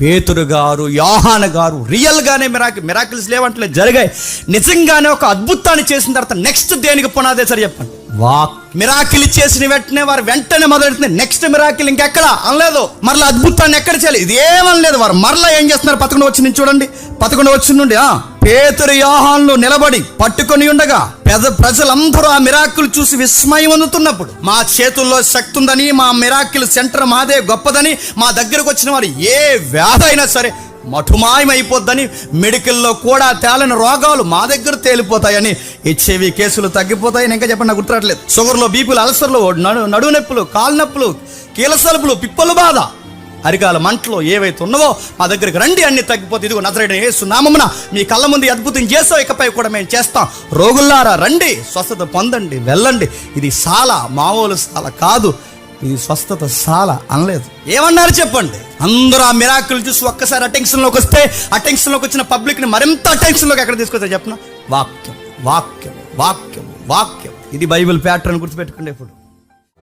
పేతురు గారు యోహాన గారు రియల్గానే మిరాకి మిరాకిల్స్ లేవంటే జరిగాయి. నిజంగానే ఒక అద్భుతాన్ని చేసిన తర్వాత నెక్స్ట్ దేనికి పునాదే సరి చెప్పండి? వాక్. మిరాకిల్ చేసిన వెంటనే వారు వెంటనే మొదలెడుతుంది. నెక్స్ట్ మిరాకిల్ ఇంకెక్కడ? అనలేదు. మరలా అద్భుతాన్ని ఎక్కడ చేయాలి? ఇది ఏమనలేదు వారు మరలా ఏం చేస్తున్నారు? పదకొండు వచ్చి నుంచి చూడండి. పదకొండు వచ్చి నుండి ఆ పేతురు యోహాన్లు నిలబడి పట్టుకొని ఉండగా పెద్ద ప్రజలందరూ ఆ మిరాకిల్ చూసి విస్మయం అందుతున్నప్పుడు మా చేతుల్లో శక్తి ఉందని మా మిరాకిల్ సెంటర్ మాదే గొప్పదని మా దగ్గరకు వచ్చిన వారు ఏ వ్యాధి అయినా సరే మఠుమాయం అయిపోద్దని మెడికల్లో కూడా తేలని రోగాలు మా దగ్గర తేలిపోతాయని హెచ్ఐవి కేసులు తగ్గిపోతాయని ఇంకా చెప్పండి నాకు గుర్తురాట్లేదు షుగర్లో బీపీలు అల్సర్లు నడు నడువు నొప్పులు కాలు నొప్పులు కీలసలుపులు పిప్పలు బాధ. అరికాల మంటలు ఏవైతే ఉన్నావో మా దగ్గరికి రండి అన్ని తగ్గిపోతే ఇదిగో నజరైన యేసు నామమున మీ కళ్ళ ముందు అద్భుతం చేస్తాం ఇకపై కూడా మేము చేస్తాం. రోగుల్లారా రండి స్వస్థత పొందండి వెళ్ళండి. ఇది సాల మామూలు సాల కాదు. ఇది స్వస్థత సాల అనలేదు. ఏమన్నారు చెప్పండి? అందరూ ఆ మిరాకులు చూసి ఒక్కసారి అటెన్షన్లోకి వస్తే అటెన్షన్లోకి వచ్చిన పబ్లిక్ని మరింత అటెన్షన్లోకి ఎక్కడ తీసుకొస్తారు చెప్పిన? వాక్యం వాక్యం వాక్యం వాక్యం. ఇది బైబిల్ ప్యాటర్న్ గుర్తుపెట్టుకోండి ఇప్పుడు